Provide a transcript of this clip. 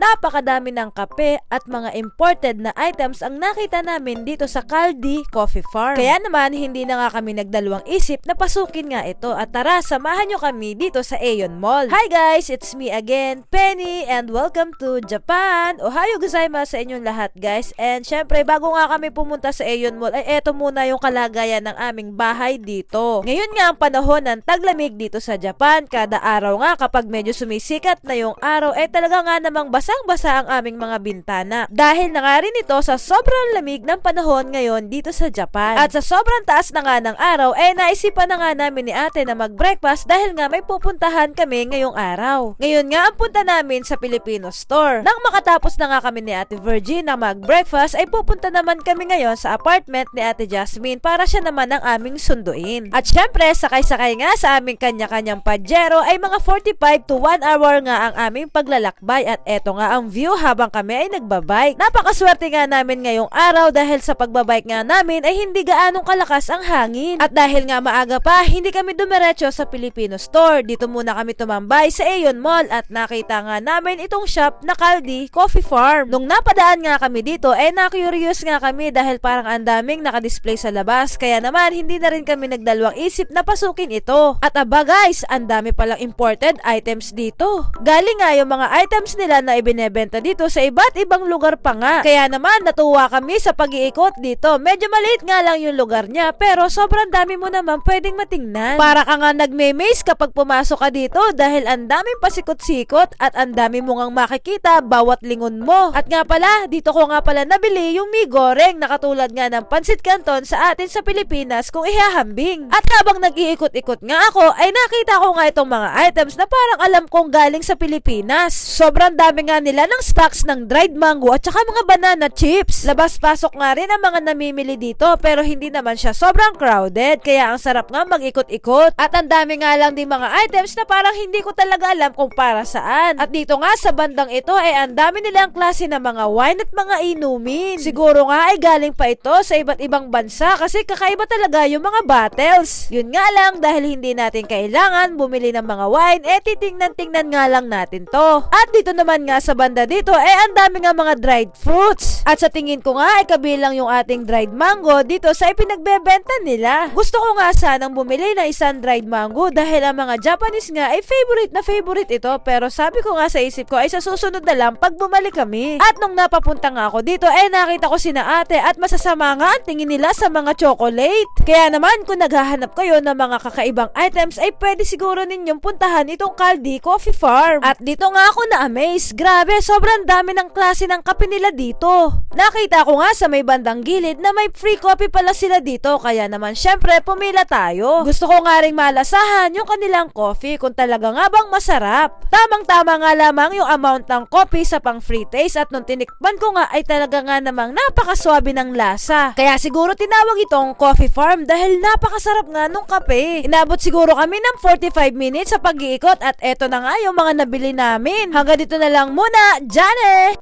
napakadami ng kape at mga imported na items ang nakita namin dito sa Caldi Coffee Farm. Kaya naman, hindi na nga kami nagdalawang isip na pasukin nga ito at tara, samahan nyo kami dito sa Aeon Mall. Hi guys, it's me again, Penny, and welcome to Japan! Ohayo gozaimasu sa inyong lahat guys. And syempre, bago nga kami pumunta sa Aeon Mall, ay eto muna yung kalagayan ng aming bahay dito. Ngayon nga ang panahon ng taglamig dito sa Japan. Kada araw nga kapag medyo sumisikat na yung araw, ay talaga nga namang basang-basa ang aming mga bintana. Dahil na nga rin ito sa sobrang lamig ng panahon ngayon dito sa Japan. At sa sobrang taas na nga ng araw, eh naisipan na nga namin ni ate na mag-breakfast dahil nga may pupuntahan kami ngayong araw. Ngayon nga ang punta namin sa Filipino store. Nang makatapos na nga kami ni ate Virgin na mag-breakfast, ay pupunta naman kami ngayon sa apartment ni ate Jasmine para siya naman ang aming sunduin. At syempre, sakay-sakay nga sa aming kanya-kanyang pajero ay mga 45 to 1 hour nga ang aming paglalakbay at eto nga ang view habang kami ay nagbabike. Napakaswerte nga namin ngayong araw dahil sa pagbabike nga namin ay hindi gaanong kalakas ang hangin. At dahil nga maaga pa, hindi kami dumiretso sa Filipino store. Dito muna kami tumambay sa Aeon Mall at nakita nga namin itong shop na Caldi Coffee Farm. Nung napadaan nga kami dito, eh na-curious nga kami dahil parang ang daming nakadisplay sa labas. Kaya naman, hindi na rin kami nagdalawang isip na pasukin ito. At aba guys, ang dami palang imported items dito. Galing nga yung mga items nila na ibinebenta dito sa iba't ibang lugar pa nga. Kaya naman, natuwa kami sa pag-iikot dito. Medyo maliit nga lang yung lugar niya, pero sobrang dami mo naman pwedeng matingnan. Para ka nga nagme-maze kapag pumasok ka dito dahil ang daming pasikot-sikot at ang dami mo ngang makikita bawat lingon mo. At nga pala, dito ko nga pala nabili yung mi goreng na katulad nga ng pansit canton sa atin sa Pilipinas kung ihahambing. At habang nag-iikot-ikot nga ako, ay nakita ko nga itong mga items na parang alam kong galing sa Pilipinas. Sobrang dami nga nila ng stocks ng dried mango at saka mga banana chips. Labas-pasok nga rin ang mga namimili dito pero hindi naman siya sobrang crowded kaya ang sarap nga mag-ikot-ikot. At ang dami nga lang din mga items na parang hindi ko talaga alam kung para saan. At dito nga sa bandang ito ay ang dami nilang klase ng mga wine at mga inumin. Siguro nga ay galing pa ito sa iba't ibang bansa kasi kakaiba talaga yung mga bottles. Yun nga lang dahil hindi natin kailangan bumili ng mga wine, eh titingnan-tingnan nga lang natin to. At dito naman nga sa banda dito, eh ang dami nga mga dried fruits. At sa tingin ko nga ay kabilang yung ating dried mango dito sa ipinagbebenta nila. Gusto ko nga sanang bumili ng isang dried mango dahil ang mga Japanese nga ay favorite na favorite ito pero sabi ko nga sa isip ko ay sa susunod na lang pag bumalik kami. At nung napapunta nga ako dito, eh nakita ko sina ate at masasama nga ang tingin nila sa mga chocolate. Kaya naman kung naghahanap kayo ng mga kakaibang items ay pwede siguro ninyong puntahan itong Caldi Coffee Farm. At dito nga ako na-amaze. Grabe, sobrang dami ng klase ng kape nila dito. Nakita ko nga sa may bandang gilid na may free coffee pala sila dito kaya naman syempre pumila tayo. Gusto ko nga ring malasahan yung kanilang coffee kung talaga nga bang masarap. Tamang-tama nga lamang yung amount ng coffee sa pang free taste at nung tinikman ko nga ay talaga nga namang napakaswabe ng lasa. Kaya siguro tinawag itong coffee farm dahil napakasarap nga nung kape. Inabot siguro kami ng 45 minutes sa pag-iikot at eto na nga yung mga nabili namin. Hanggang dito na lang muna, Jane!